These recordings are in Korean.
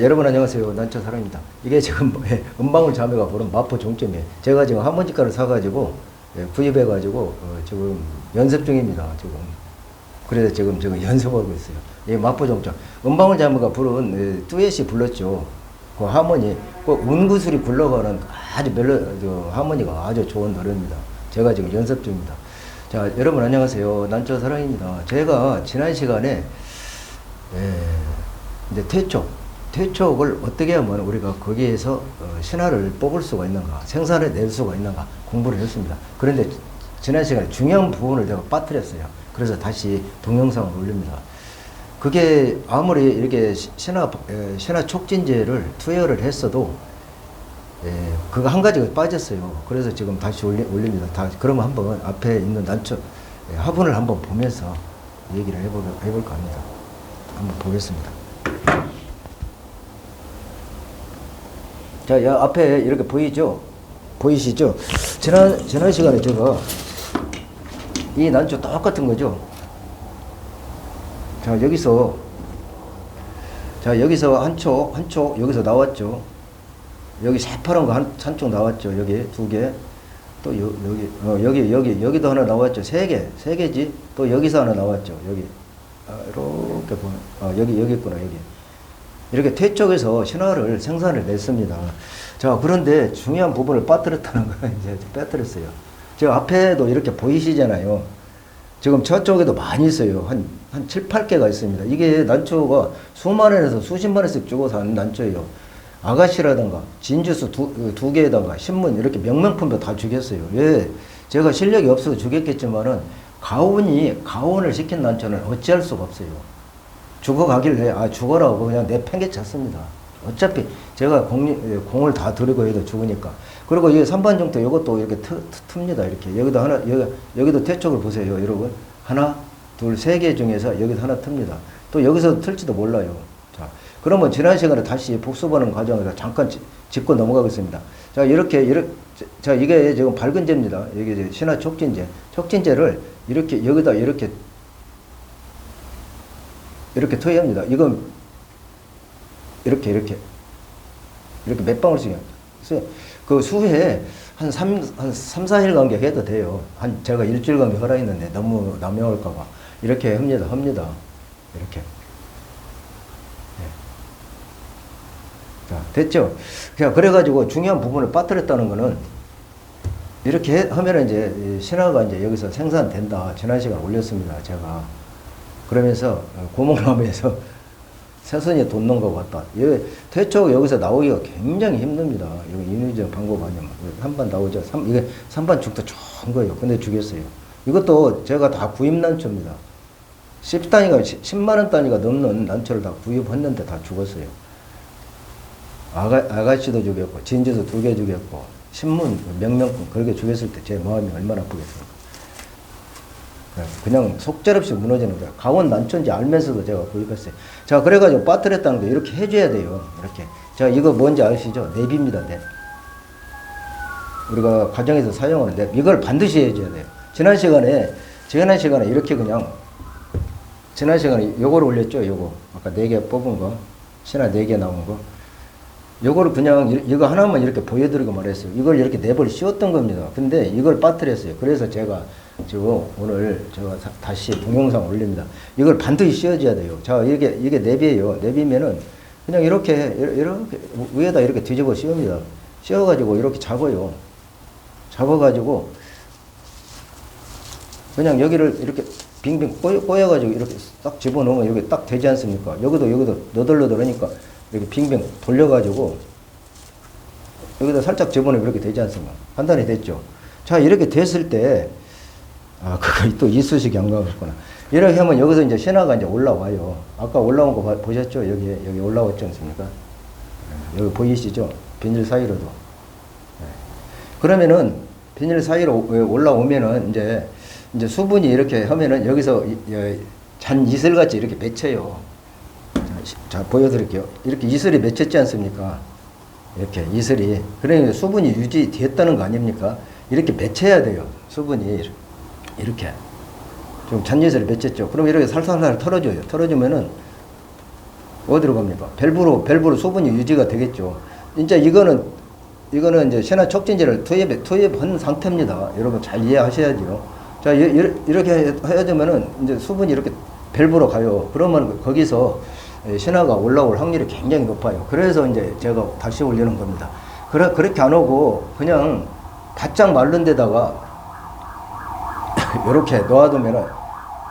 예, 여러분 안녕하세요. 난처 사랑입니다. 이게 지금 예, 은방울 자매가 부른 마포 종점이에요. 제가 지금 하모니카를 사가지고 예, 구입해가지고 어, 지금 연습 중입니다. 지금 그래서 지금 지금 연습하고 있어요. 이 마포 종점 은방울 자매가 부른 예, 듀엣이 불렀죠. 그 하모니, 그 운구슬이 굴러가는 아주 멜로 저, 하모니가 아주 좋은 노래입니다. 제가 지금 연습 중입니다. 자, 여러분 안녕하세요. 난처 사랑입니다. 제가 지난 시간에 예, 이제 퇴촉, 퇴촉을 어떻게 하면 우리가 거기에서 어, 신화를 뽑을 수가 있는가, 생산해 낼 수가 있는가 공부를 했습니다. 그런데 지난 시간에 중요한 부분을 제가 빠뜨렸어요. 그래서 다시 동영상을 올립니다. 그게 아무리 이렇게 시- 신화, 에, 신화 촉진제를 투여를 했어도 예, 그거 한 가지가 빠졌어요. 그래서 지금 다시 올리, 올립니다. 다, 그러면 한번 앞에 있는 난처, 예, 화분을 한번 보면서 얘기를 해볼, 해볼까 합니다. 한번 보겠습니다. 자, 야, 앞에 이렇게 보이죠? 보이시죠? 지난, 지난 시간에 제가 이 난초 똑같은 거죠? 자, 여기서, 자, 여기서 한 촉, 한 촉, 여기서 나왔죠? 여기 새파란 거 한, 한쪽 나왔죠? 여기 두 개. 또 여, 여기, 어, 여기, 여기, 여기도 하나 나왔죠? 세 개, 세 개지? 또 여기서 하나 나왔죠? 여기. 아, 이렇게 보면, 아, 여기, 여기 있구나, 여기. 이렇게 퇴쪽에서 신화를 생산을 냈습니다. 자, 그런데 중요한 부분을 빠뜨렸다는 걸 이제 빠뜨렸어요. 제가 앞에도 이렇게 보이시잖아요. 지금 저쪽에도 많이 있어요. 한, 한 7, 8개가 있습니다. 이게 난초가 수만 원에서 수십만 원씩 주고 사는 난초예요. 아가씨라든가 진주수 두, 두 개에다가 신문 이렇게 명명품도 다 주겠어요. 왜? 제가 실력이 없어서 주겠겠지만은 가온이 가온을 시킨 난초는 어찌할 수가 없어요. 죽어가길래 아 죽어라고 그냥 내팽개 쳤습니다. 어차피 제가 공, 공을 다 들고 해도 죽으니까. 그리고 이 선반정토 이것도 이렇게 트, 트, 틉니다. 이렇게 여기도 하나 여기 여기도 태촉을 보세요, 여러분. 하나, 둘, 세 개 중에서 여기서 하나 틉니다. 또 여기서 틀지도 몰라요. 자, 그러면 지난 시간에 다시 복습하는 과정에서 잠깐 짚- 짚고 넘어가겠습니다. 자, 이렇게 이렇게 자 이게 지금 밝은 재입니다. 이게 이제 신화 촉진제. 촉진제를 이렇게 여기다 이렇게 이렇게 투여합니다. 이건 이렇게 이렇게 이렇게 몇 방울씩 써요. 그 수에 한 3, 한 3, 4일 간격 해도 돼요. 한 제가 일주일 간격 허락했는데 너무 남용할까봐 이렇게 합니다. 합니다. 이렇게. 네. 자, 됐죠? 그냥 그래가지고 중요한 부분을 빠뜨렸다는 거는 이렇게 해- 하면은 이제 이 신화가 이제 여기서 생산된다. 지난 시간 올렸습니다. 제가. 그러면서 어, 고목나무에서 새선이 돋는 것 같다. 이 태초가 여기서 나오기가 굉장히 힘듭니다. 이거 인위적 방법 아니면 한반 나오죠. 삼, 이게 삼반 죽도 좋은 거예요. 근데 죽였어요. 이것도 제가 다 구입 난초입니다. 10단위가 10만 원 단위가 넘는 난초를 다 구입했는데 다 죽었어요. 아가, 아가씨도 죽였고 진주도 두 개 죽였고 신문 명명품 그렇게 죽였을 때 제 마음이 얼마나 아프겠습니까? 네, 그냥 속절없이 무너지는 거야. 강원 난초인지 알면서도 제가 구입했어요. 자, 그래가지고 빠뜨렸다는 거 이렇게 해줘야 돼요. 이렇게. 자, 이거 뭔지 아시죠? 랩입니다, 랩. 우리가 가정에서 사용하는 랩. 이걸 반드시 해줘야 돼요. 지난 시간에, 지난 시간에 이렇게 그냥, 지난 시간에 요걸 올렸죠, 요거. 아까 네 개 뽑은 거. 신화 네 개 나온 거. 요거를 그냥 이- 이거 하나만 이렇게 보여드리고 말했어요. 이걸 이렇게 랩을 씌웠던 겁니다. 근데 이걸 빠뜨렸어요. 그래서 제가 지금 오늘 제가 사- 다시 동영상 올립니다. 이걸 반드시 씌워줘야 돼요. 자, 이게, 이게 랩이에요. 랩이면은 그냥 이렇게, 이렇게 위에다 이렇게 뒤집어 씌웁니다. 씌워가지고 이렇게 잡아요. 잡아가지고 그냥 여기를 이렇게 빙빙 꼬여, 꼬여가지고 이렇게 딱 집어넣으면 이렇게 딱 되지 않습니까? 여기도 여기도 너덜너덜하니까 이렇게 빙빙 돌려가지고 여기다 살짝 집어넣으면 이렇게 되지 않습니까? 판단이 됐죠? 자, 이렇게 됐을 때, 아, 그거 또 이쑤시개 안 가겠구나. 이렇게 하면 여기서 이제 신화가 이제 올라와요. 아까 올라온 거 봐- 보셨죠? 여기, 여기 올라왔지 않습니까? 네, 여기 보이시죠? 비닐 사이로도. 네. 그러면은 비닐 사이로 올라오면은 이제 이제 수분이 이렇게 하면은 여기서 잔 이슬 같이 이렇게 맺혀요. 자, 보여드릴게요. 이렇게 이슬이 맺혔지 않습니까? 이렇게 이슬이 그러니까 수분이 유지됐다는 거 아닙니까? 이렇게 맺혀야 돼요. 수분이 이렇게 좀 잔이슬이 맺혔죠. 그럼 이렇게 살살살 털어줘요. 털어주면은 어디로 갑니까? 밸브로 밸브로 수분이 유지가 되겠죠. 이제 이거는 이거는 이제 신화 촉진제를 투입 투입한 상태입니다. 여러분 잘 이해하셔야죠. 자 이- 이- 이렇게 해야되면은 이제 수분이 이렇게 밸브로 가요. 그러면 거기서 예, 신화가 올라올 확률이 굉장히 높아요. 그래서 이제 제가 다시 올리는 겁니다. 그래 그렇게 안 오고 그냥 바짝 마른 데다가 이렇게 놓아두면은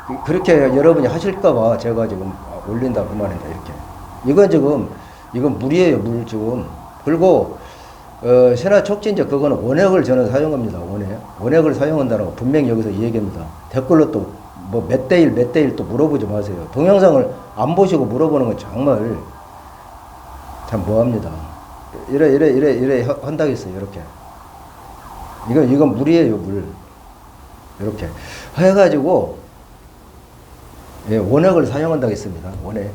그- 그렇게 여러분이 하실까봐 제가 지금 올린다 그 말입니다. 이렇게 이건 지금 이건 물이에요 물 지금 그리고 어, 신화 촉진제 그거는 원액을 저는 사용합니다. 원액 원액을 사용한다는 거 분명히 여기서 이 얘기입니다. 댓글로 또 뭐 몇 대 일 몇 대 일 또 물어보지 마세요. 동영상을 안 보시고 물어보는 건 정말 참 뭐합니다. 이래 이래 이래 이래 하- 한다겠어요. 이렇게 이건 이건 물이에요 물. 이렇게 해가지고 예, 원액을 사용한다고 했습니다. 원액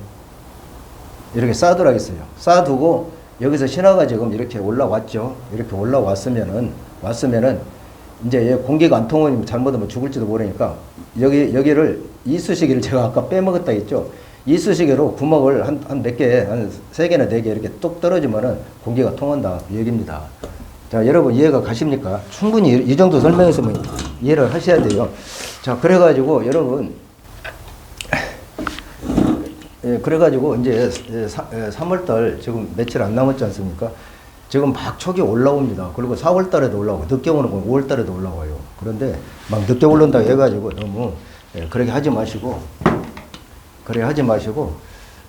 이렇게 쌓아두라겠어요. 쌓아두고 여기서 신화가 지금 이렇게 올라왔죠. 이렇게 올라왔으면은 왔으면은 이제 얘 공기가 안 통하면 잘못하면 죽을지도 모르니까 여기 여기를 이쑤시개를 제가 아까 빼먹었다 했죠. 이쑤시개로 구멍을 한한몇 개, 한 세 개나 네 개 이렇게 뚝 떨어지면은 공기가 통한다 이 얘기입니다. 자, 여러분 이해가 가십니까? 충분히 이- 이 정도 설명했으면 이해를 하셔야 돼요. 자, 그래가지고 여러분 예, 그래가지고 이제 3월달 지금 며칠 안 남았지 않습니까? 지금 막 촉이 올라옵니다. 그리고 4월달에도 올라오고 늦게 오는 건 5월달에도 올라와요. 그런데 막 늦게 올라온다 해가지고 너무 예, 그렇게 하지 마시고 그래 하지 마시고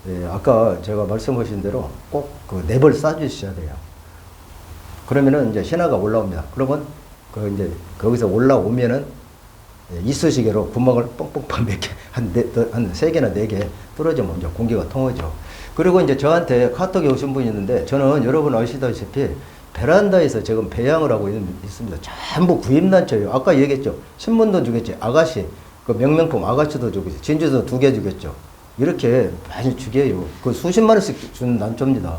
예, 아까 제가 말씀하신 대로 꼭그 랩을 싸주셔야 돼요. 그러면은 이제 신화가 올라옵니다. 그러면 그 이제 거기서 올라오면은 예, 이쑤시개로 구멍을 뻥뻥뻥 몇 개, 한, 네, 한 세 개나 네 개 뚫어지면 이제 공기가 통하죠. 그리고 이제 저한테 카톡에 오신 분이 있는데 저는 여러분 아시다시피 베란다에서 지금 배양을 하고 있, 있습니다. 전부 구입난처예요. 아까 얘기했죠. 신문도 주겠지. 아가씨, 그 명명품 아가씨도 주겠지. 진주도 두 개 주겠죠. 이렇게 많이 주게요. 그 수십만 원씩 준 난초입니다.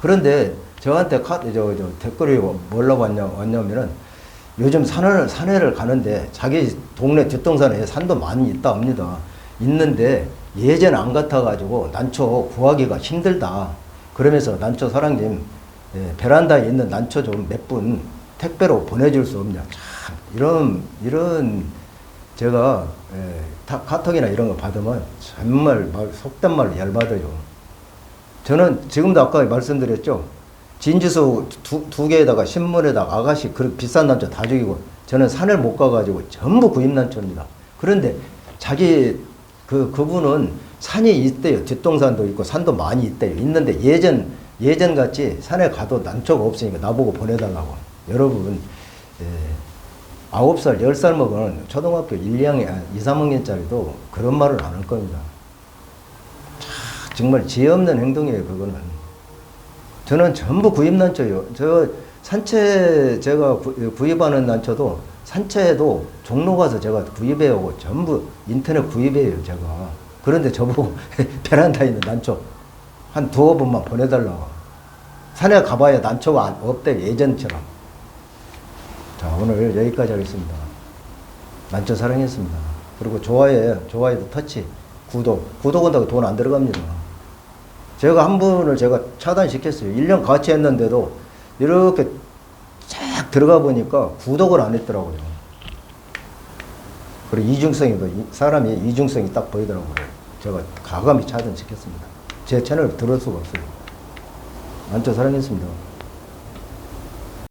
그런데 저한테 카, 저, 저 댓글이 뭐라고 왔냐, 왔냐면은 요즘 산을, 산에를 가는데 자기 동네 뒷동산에 산도 많이 있다 합니다. 있는데 예전 안 같아가지고 난초 구하기가 힘들다. 그러면서 난초 사랑님 예, 베란다에 있는 난초 좀 몇 분 택배로 보내줄 수 없냐. 참 이런 이런 제가 예, 다 카톡이나 이런 거 받으면 정말 말, 속된 말로 열받아요. 저는 지금도 아까 말씀드렸죠. 진주소 두, 두 개에다가 신문에다가 아가씨 그 비싼 난초 다 죽이고 저는 산을 못 가가지고 전부 구입 난초입니다. 그런데 자기 그 그분은 산이 있대요. 뒷동산도 있고 산도 많이 있대요. 있는데 예전 예전 같이 산에 가도 난초가 없으니까 나보고 보내달라고. 여러분 예, 아홉 살, 열살 먹은 초등학교 1, 2학년, 2, 3학년짜리도 그런 말을 안 할 겁니다. 참, 정말 지혜 없는 행동이에요, 그거는. 저는 전부 구입 난초예요. 저 산채 제가 구- 구입하는 난초도 산채도 종로 가서 제가 구입해 오고 전부 인터넷 구입해요, 제가. 그런데 저보고 베란다에 있는 난초 한 두어 번만 보내달라고. 산에 가봐야 난초가 안- 없대, 예전처럼. 자, 오늘 여기까지 하겠습니다. 난초 사랑했습니다. 그리고 좋아요, 좋아요도 터치, 구독. 구독 한다고 돈안 들어갑니다. 제가 한 분을 제가 차단시켰어요. 1년 같이 했는데도 이렇게 쫙 들어가 보니까 구독을 안 했더라고요. 그리고 이중성이, 뭐 이- 사람이 이중성이 딱 보이더라고요. 제가 가감히 차단시켰습니다. 제 채널 들을 수가 없어요. 난초 사랑했습니다.